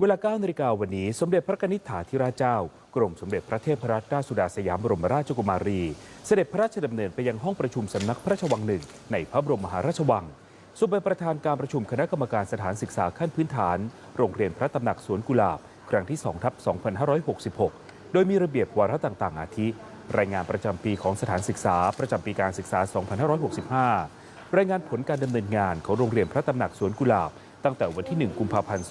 เวลา9นาฬิกาวันนี้ สมเด็จพระนิษฐาธิราชเจ้า กรมสมเด็จพระเทพรัตนราชสุดาสยามบรมราชกุมารี เสด็จพระราชดำเนินไปยังห้องประชุมสำนักพระราชวังหนึ่งในพระบรมมหาราชวังทรงเป็นประธานการประชุมคณะกรรมการสถานศึกษาขั้นพื้นฐาน โรงเรียนพระตำหนักสวนกุหลาบ ครั้งที่2ทับ2566 โดยมีระเบียบวาระต่างๆ อาทิ รายงานประจำปีของสถานศึกษา ประจำปีการศึกษา 2565 รายงานผลการดำเนินงานของโรงเรียนพระตำหนักสวนกุหลาบ ตั้งแต่วันที่ 1 กุมภาพันธ์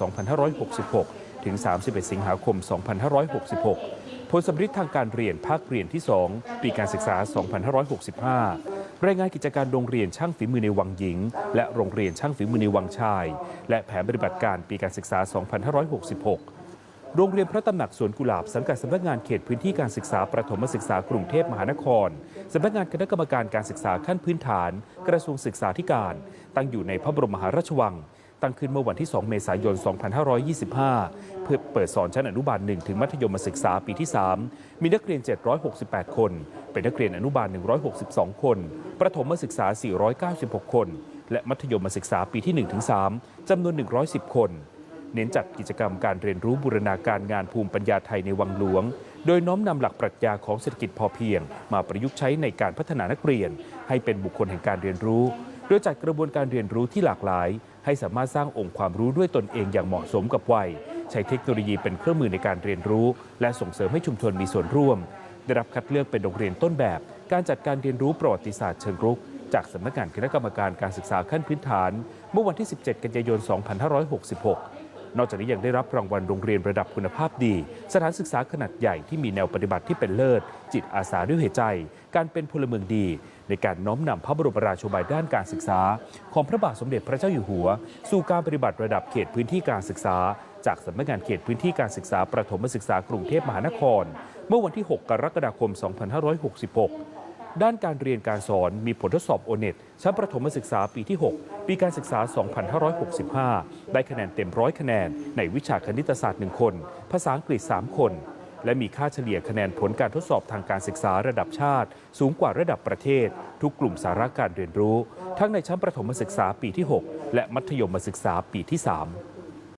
2566 ถึง 31 สิงหาคม 2566 ผลสำฤทธิ์ทางการเรียนภาคเรียนที่ 2 ปีการศึกษา 2565 รายงานกิจการโรงเรียนช่างฝีมือในวังหญิง และโรงเรียนช่างฝีมือในวังชาย และแผนปฏิบัติการปีการศึกษา 2566โรงเรียนพระตำหนักสวนกุหลาบสังกัดสำนักงานเขตพื้นที่การศึกษาประถมศึกษากรุงเทพมหานครสำนักงานคณะกรรมการการศึกษาขั้นพื้นฐาน กระทรวงศึกษาธิการ ตั้งอยู่ในพระบรมมหาราชวัง ตั้งขึ้นเมื่อวันที่ 2 เมษายน 2525 เพื่อเปิดสอนชั้นอนุบาล 1 ถึงมัธยมศึกษาปีที่ 3 มีนักเรียน 768 คน เป็นนักเรียนอนุบาล 162 คน ประถมศึกษา 496 คน และมัธยมศึกษาปีที่ 1 ถึง 3 จำนวน 110 คน เน้นจัดกิจกรรมการเรียนรู้บูรณาการงานภูมิปัญญาไทยในวังหลวง โดยน้อมนำหลักปรัชญาของเศรษฐกิจพอเพียง มาประยุกต์ใช้ในการพัฒนานักเรียน ให้เป็นบุคคลแห่งการเรียนรู้ โดยจัดกระบวนการเรียนรู้ที่หลากหลาย ให้สามารถสร้างองค์ความรู้ด้วยตนเองอย่างเหมาะสมกับวัย ใช้เทคโนโลยีเป็นเครื่องมือในการเรียนรู้ และส่งเสริมให้ชุมชนมีส่วนร่วม ได้รับคัดเลือกเป็นโรงเรียนต้นแบบ การจัดการเรียนรู้ประวัติศาสตร์เชิงรุก จากสำนักงานคณะกรรมการการศึกษาขั้นพื้นฐาน เมื่อวันที่ 17 กันยายน 2566 นอกจากนี้ยังได้รับรางวัลโรงเรียนระดับคุณภาพดี สถานศึกษาขนาดใหญ่ที่มีแนวปฏิบัติที่เป็นเลิศ จิตอาสาด้วยเหตุใจ การเป็นพลเมืองดี ในการน้อมนำพระบรมราโชบายด้านการศึกษา ของพระบาทสมเด็จพระเจ้าอยู่หัว สู่การปฏิบัติระดับเขตพื้นที่การศึกษา จากสำนักงานเขตพื้นที่การศึกษาประถมศึกษากรุงเทพมหานคร เมื่อวันที่ 6 กรกฎาคม 2566 ด้านการเรียนการสอนมีผลทดสอบโอเน็ตชั้นประถมศึกษาปีที่ 6 ปีการศึกษา 2565 ได้คะแนนเต็มร้อยคะแนน ในวิชาคณิตศาสตร์ 1 คน ภาษาอังกฤษ 3 คน และมีค่าเฉลี่ยคะแนนผลการทดสอบทางการศึกษาระดับชาติ สูงกว่าระดับประเทศ ทุกกลุ่มสาระการเรียนรู้ ทั้งในชั้นประถมศึกษาปีที่ 6 และมัธยมศึกษาปีที่ 3